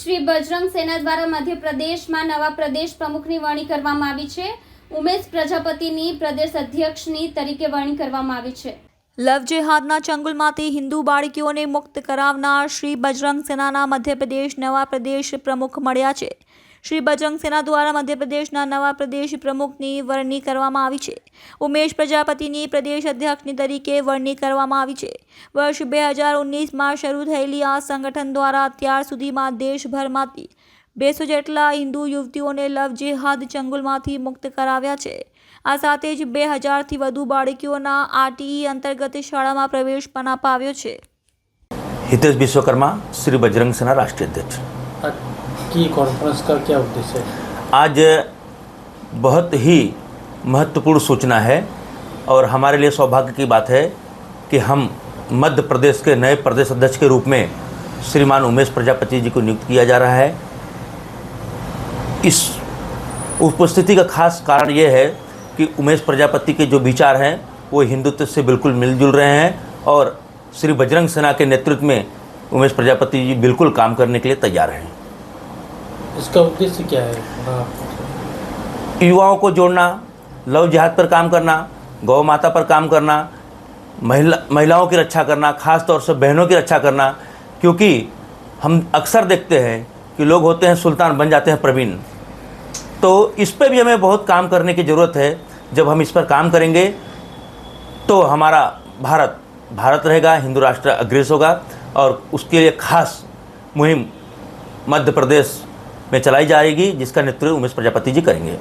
શ્રી બજરંગ સેના દ્વારા મધ્યપ્રદેશમાં નવા પ્રદેશ પ્રમુખની વરણી કરવામાં આવી છે. ઉમેશ પ્રજાપતિની પ્રદેશ અધ્યક્ષની તરીકે વરણી કરવામાં આવી છે. લવ જેહાદના ચંગુલમાંથી હિન્દુ બાળકીઓને મુક્ત કરાવનાર શ્રી બજરંગ સેનાના મધ્યપ્રદેશ નવા પ્રદેશ પ્રમુખ મળ્યા છે. શ્રી બજરંગ સેના દ્વારા મધ્યપ્રદેશના નવા પ્રદેશ પ્રમુખની વરણી કરવામાં આવી છે. ઉમેશ પ્રજાપતિની પ્રદેશ અધ્યક્ષની તરીકે વરણી કરવામાં આવી છે. વર્ષ બે હજાર ઓગણીસમાં શરૂ થયેલી આ સંગઠન દ્વારા અત્યાર સુધીમાં દેશભરમાંથી બેસો જેટલા હિન્દુ યુવતીઓને લવ જેહાદ ચંગુલમાંથી મુક્ત કરાવ્યા છે. આ સાથે જ બે હજારથી વધુ બાળકીઓના આરટીઈ અંતર્ગત શાળામાં પ્રવેશ પણ અપાવ્યો છે. હિતેશ વિશ્વકર્મા શ્રી બજરંગ સેના રાષ્ટ્રીય અધ્યક્ષ. की कॉन्फ्रेंस का क्या उद्देश्य है? आज बहुत ही महत्वपूर्ण सूचना है और हमारे लिए सौभाग्य की बात है कि हम मध्य प्रदेश के नए प्रदेश अध्यक्ष के रूप में श्रीमान उमेश प्रजापति जी को नियुक्त किया जा रहा है। इस उपस्थिति का खास कारण ये है कि उमेश प्रजापति के जो विचार हैं, वो हिंदुत्व से बिल्कुल मिलजुल रहे हैं और श्री बजरंग सेना के नेतृत्व में उमेश प्रजापति जी बिल्कुल काम करने के लिए तैयार हैं। इसका उद्देश्य क्या है? हाँ। युवाओं को जोड़ना लव जिहाद पर काम करना गौ माता पर काम करना महिला महिलाओं की रक्षा करना खास तौर से बहनों की रक्षा करना क्योंकि हम अक्सर देखते हैं कि लोग होते हैं सुल्तान बन जाते हैं प्रवीण। तो इस पर भी हमें बहुत काम करने की ज़रूरत है। जब हम इस पर काम करेंगे तो हमारा भारत भारत रहेगा हिंदू राष्ट्र अग्रेस होगा। और उसके लिए खास मुहिम मध्य प्रदेश में चलाई जाएगी, जिसका नेतृत्व उमेश प्रजापति जी करेंगे।